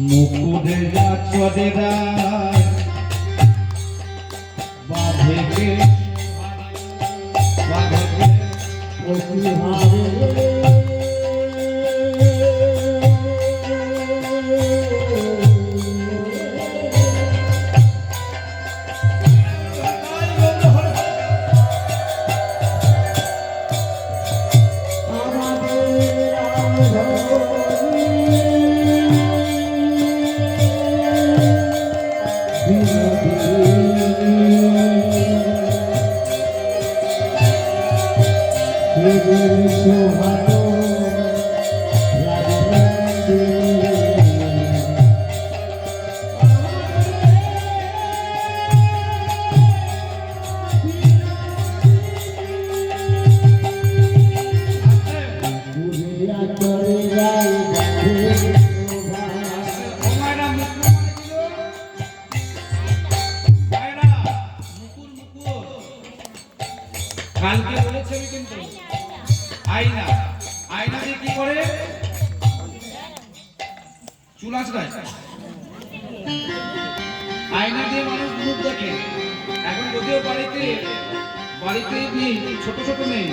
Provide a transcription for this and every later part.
মুকুরে চলে বাঁধেকে বাঁধেকে তোমায় কালকে বলেছে আমি কিন্তু। আয়না। আয়না দিয়ে কি করে? চুল আঁচড়ায়। আয়না দিয়ে মানুষ মুখ দেখে। এখন যদিও বাড়িতে বাড়িতে নেই ছোট ছোট নেই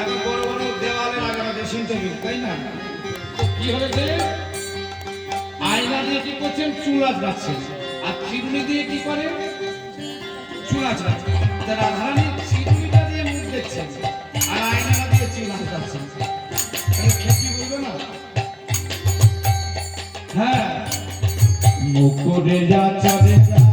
এখন বড় বড় দেওয়ালে লাগানো ড্রেসিং টেবিল তাই না? কি হয়েছে আয়না দিয়ে কি করছেন? চুল আঁচড়াচ্ছেন। আর চিরুনি দিয়ে কি করে চুল আঁচড়াচ্ছেন। তা রাধারানী মুখ আর আয়নাটা দিয়ে চুল আঁচড়াচ্ছেন তাহলে বলবে না হ্যাঁ মুকুরে যা চলে যায়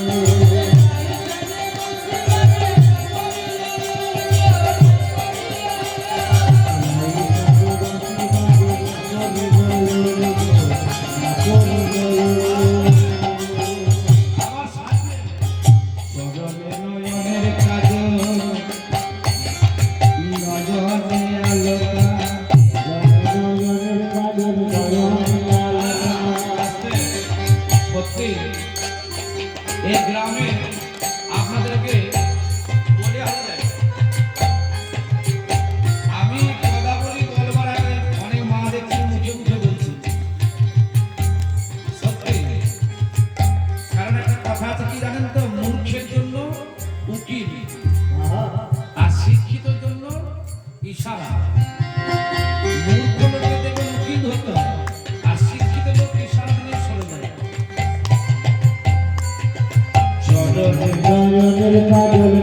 কাজল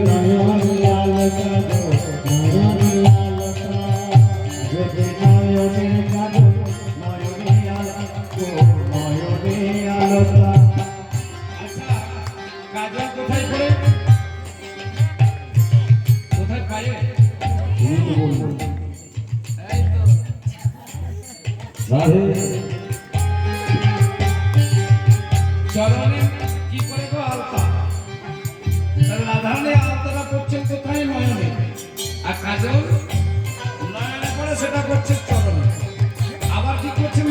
নয়ন লাল নয়ন লাল যদি নয়নের কাজল নয়নে আলো নয়নে আলোকা আচ্ছা কাজল কোথায় পড়ে কোথায় পায়ে? তুমি বলব এই তো। তাহলে আলতাটা করছেন কোথায় নয়নে? আর কাজল নয়নে করে সেটা করছে চরণে। আবার কি করছেন